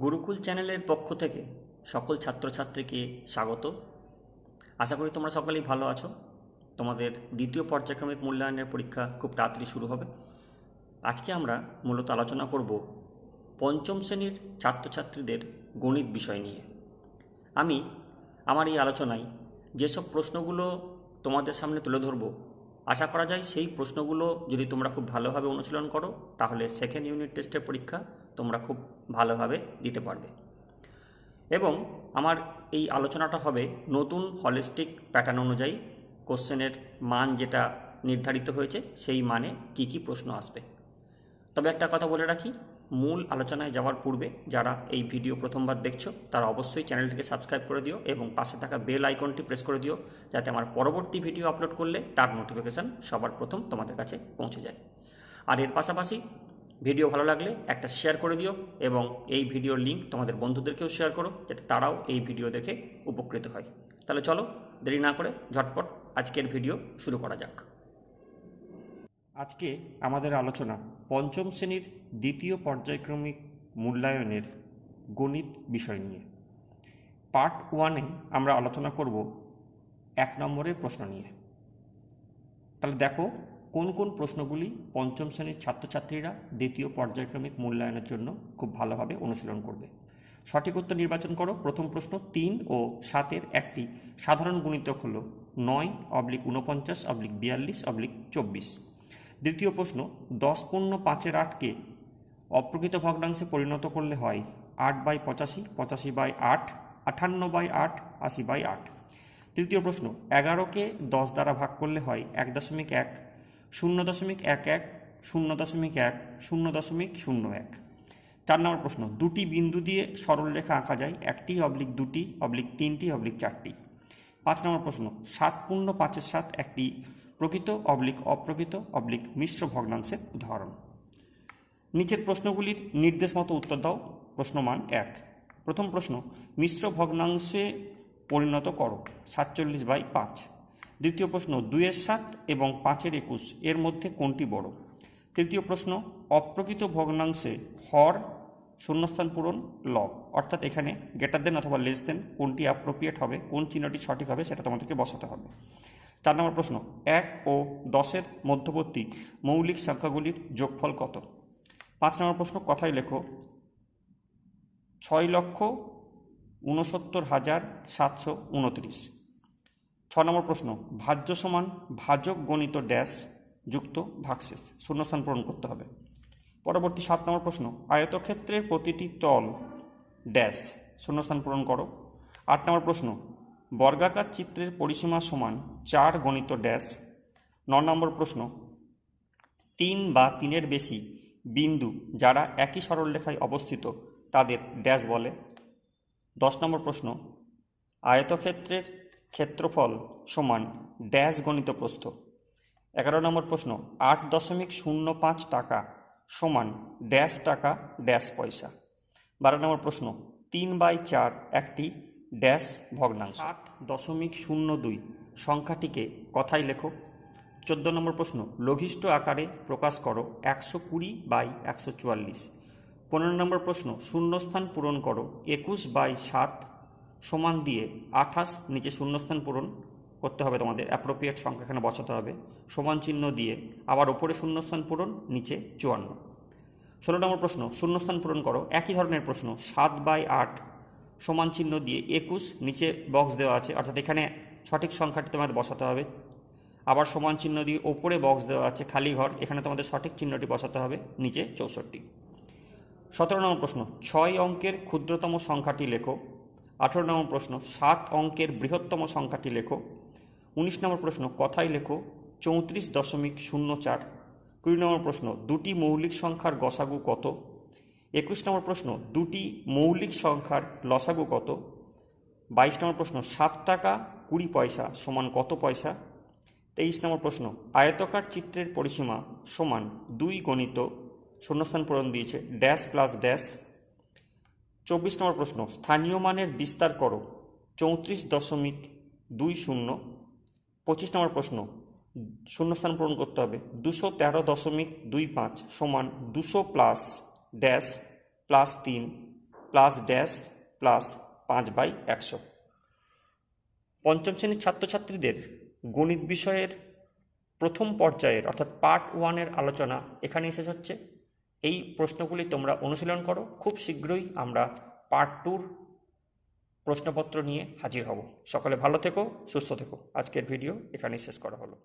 গুরুকুল চ্যানেলের পক্ষ থেকে সকল ছাত্রছাত্রীকে স্বাগত। আশা করি তোমরা সকলেই ভালো আছো। তোমাদের দ্বিতীয় পর্যায়ক্রমিক মূল্যায়নের পরীক্ষা খুব তাড়াতাড়ি শুরু হবে। আজকে আমরা মূলত আলোচনা করব পঞ্চম শ্রেণির ছাত্রছাত্রীদের গণিত বিষয় নিয়ে। আমি আমার এই আলোচনায় যেসব প্রশ্নগুলো তোমাদের সামনে তুলে ধরবো আশা করা যায় সেই প্রশ্নগুলো যদি তোমরা খুব ভালোভাবে অনুশীলন করো, তাহলে সেকেন্ড ইউনিট টেস্টের পরীক্ষা তোমরা খুব ভালোভাবে দিতে পারবে। এবং আমার এই আলোচনাটা হবে নতুন হলিস্টিক প্যাটার্ন অনুযায়ী কোশ্চেনের মান যেটা নির্ধারিত হয়েছে, সেই মানে কি কি প্রশ্ন আসবে। তবে একটা কথা বলে রাখি মূল আলোচনায় যাওয়ার পূর্বে যারা এই ভিডিও প্রথমবার দেখছ, তারা অবশ্যই চ্যানেলটিকে সাবস্ক্রাইব করে দিও এবং পাশে থাকা বেল আইকনটি প্রেস করে দিও যাতে আমার পরবর্তী ভিডিও আপলোড করলে তার নোটিফিকেশান সবার প্রথম তোমাদের কাছে পৌঁছে যায়। আর এর পাশাপাশি ভিডিও ভালো লাগলে একটা শেয়ার করে দিও এবং এই ভিডিওর লিঙ্ক তোমাদের বন্ধুদেরকেও শেয়ার করো যাতে তারাও এই ভিডিও দেখে উপকৃত হয়। তাহলে চলো দেরি না করে ঝটপট আজকের ভিডিও শুরু করা যাক। আজকে আমাদের আলোচনা পঞ্চম শ্রেণির দ্বিতীয় পর্যায়ক্রমিক মূল্যায়নের গণিত বিষয় নিয়ে। পার্ট ওয়ানে আমরা আলোচনা করব এক নম্বরের প্রশ্ন নিয়ে। তাহলে দেখো, কোন কোন প্রশ্নগুলি পঞ্চম শ্রেণির ছাত্রছাত্রীরা দ্বিতীয় পর্যায়ক্রমিক মূল্যায়নের জন্য খুব ভালোভাবে অনুশীলন করবে। সঠিক উত্তর নির্বাচন করো। প্রথম প্রশ্ন তিন ও সাতের একটি সাধারণ গুণিতক হল নয় অবলিক উনপঞ্চাশ অবলিক বিয়াল্লিশ অবলিক চব্বিশ। দ্বিতীয় প্রশ্ন, দশ পূর্ণ পাঁচের আটকে অপ্রকৃত ভগ্নাংশে পরিণত করলে হয় আট বাই পঁচাশি পঁচাশি বাই আট, আঠান্ন বাই আট, আশি বাই আট। তৃতীয় প্রশ্ন, এগারোকে দশ দ্বারা ভাগ করলে হয় এক দশমিক এক, শূন্য দশমিক এক এক, শূন্য দশমিক এক, শূন্য দশমিক শূন্য এক। চার নম্বর প্রশ্ন, দুটি বিন্দু দিয়ে সরলরেখা আঁকা যায়, একটি অবলিক দুটি, অবলিক তিনটি, অবলিক চারটি। পাঁচ নম্বর প্রশ্ন, সাত পূর্ণ পাঁচের সাত একটি প্রকৃত অবলিক অপ্রকৃত অবলিক মিশ্র ভগ্নাংশের উদাহরণ। নিচের প্রশ্নগুলির নির্দেশ মতো উত্তর দাও, প্রশ্নমান এক। প্রথম প্রশ্ন, মিশ্র ভগ্নাংশে পরিণত করো, সাতচল্লিশ বাই পাঁচ। দ্বিতীয় প্রশ্ন, দুইয়ের সাত এবং পাঁচের একুশ, এর মধ্যে কোনটি বড়? তৃতীয় প্রশ্ন, অপ্রকৃত ভগ্নাংশে হর শূন্যস্থান পূরণ, লব। অর্থাৎ এখানে গেটার দেন অথবা লেস দেন কোনটি অ্যাপ্রোপ্রিয়েট হবে, কোন চিহ্নটি সঠিক হবে সেটা তোমাদেরকে বসাতে হবে। চার নম্বর প্রশ্ন, এক ও দশের মধ্যবর্তী মৌলিক সংখ্যাগুলির যোগফল কত? পাঁচ নম্বর প্রশ্ন কথাই লেখো, ছয় লক্ষ ঊনসত্তর হাজার সাতশো উনত্রিশ ছ নম্বর প্রশ্ন, ভাজ্য সমান ভাজক গণিত ড্যাশ যুক্ত ভাগশেষ, শূন্যস্থান পূরণ করতে হবে। পরবর্তী সাত নম্বর প্রশ্ন, আয়তক্ষেত্রের প্রতিটি তল ড্যাশ, শূন্যস্থান পূরণ করো। আট নম্বর প্রশ্ন বর্গাকার চিত্রের পরিসীমা সমান চার গণিত ড্যাশ। ন নম্বর প্রশ্ন। তিন বা তিনের বেশি বিন্দু যারা একই সরলরেখায় অবস্থিত, তাদের ড্যাশ বলে। দশ নম্বর প্রশ্ন। আয়তক্ষেত্রের ক্ষেত্রফল সমান ড্যাশ গণিত প্রস্থ। এগারো নম্বর প্রশ্ন। আট দশমিক শূন্য পাঁচ টাকা সমান ড্যাশ টাকা ড্যাশ পয়সা। বারো নম্বর প্রশ্ন। তিন বাই চার একটি ড্যাশ ভগ্নাংশ। সাত দশমিক শূন্য দুই। সংখ্যাটিকে কথাই লেখো। চোদ্দ নম্বর প্রশ্ন, লঘিষ্ঠ আকারে প্রকাশ করো একশো কুড়ি বাই একশো চুয়াল্লিশ। পনেরো নম্বর প্রশ্ন, শূন্যস্থান পূরণ করো একুশ বাই সাত সমান দিয়ে আঠাশ নিচে শূন্যস্থান পূরণ করতে হবে তোমাদের। অ্যাপ্রোপ্রিয়েট সংখ্যা এখানে বসাতে হবে। সমান চিহ্ন দিয়ে আবার ওপরে শূন্যস্থান পূরণ, নিচে চুয়ান্ন। ষোলো নম্বর প্রশ্ন, শূন্যস্থান পূরণ করো। একই ধরনের প্রশ্ন, সাত বাই আট সমান চিহ্ন দিয়ে একুশ নিচে বক্স দেওয়া আছে। অর্থাৎ এখানে সঠিক সংখ্যাটি তোমাদের বসাতে হবে। আবার সমান চিহ্ন দিয়ে ওপরে বক্স দেওয়া আছে খালি ঘর। এখানে তোমাদের সঠিক চিহ্নটি বসাতে হবে নিচে চৌষট্টি। সতেরো নম্বর প্রশ্ন, ছয় অঙ্কের ক্ষুদ্রতম সংখ্যাটি লেখো। আঠেরো নম্বর প্রশ্ন, সাত অঙ্কের বৃহত্তম সংখ্যাটি লেখো। উনিশ নম্বর প্রশ্ন কথাই লেখো, চৌত্রিশ দশমিক শূন্য চার। কুড়ি নম্বর প্রশ্ন, দুটি মৌলিক সংখ্যার গসাগু কত? একুশ নম্বর প্রশ্ন, দুটি মৌলিক সংখ্যার লসাগু কত? বাইশ নম্বর প্রশ্ন, সাত টাকা কুড়ি পয়সা সমান কত পয়সা? তেইশ নম্বর প্রশ্ন, আয়তকার চিত্রের পরিসীমা সমান দুই গণিত শূন্যস্থান পূরণ দিয়েছে, ড্যাশ প্লাস ড্যাশ। চব্বিশ নম্বর প্রশ্ন, স্থানীয় মানের বিস্তার করো, চৌত্রিশ দশমিক দুই শূন্য। পঁচিশ নম্বর প্রশ্ন, শূন্যস্থান পূরণ করতে হবে, দুশো তেরো দশমিক দুই পাঁচ সমান দুশো প্লাস ড্যাশ প্লাস তিন প্লাস ড্যাশ প্লাস পাঁচ বাই একশো। পঞ্চম শ্রেণির ছাত্রছাত্রীদের গণিত বিষয়ের প্রথম পর্যায়ের অর্থাৎ পার্ট ওয়ানের আলোচনা এখানেই শেষ হচ্ছে। এই প্রশ্নগুলি তোমরা অনুশীলন করো। খুব শীঘ্রই আমরা পার্ট টুর প্রশ্নপত্র নিয়ে হাজির হব। সকলে ভালো থেকো, সুস্থ থেকো। আজকের ভিডিও এখানেই শেষ করা হলো।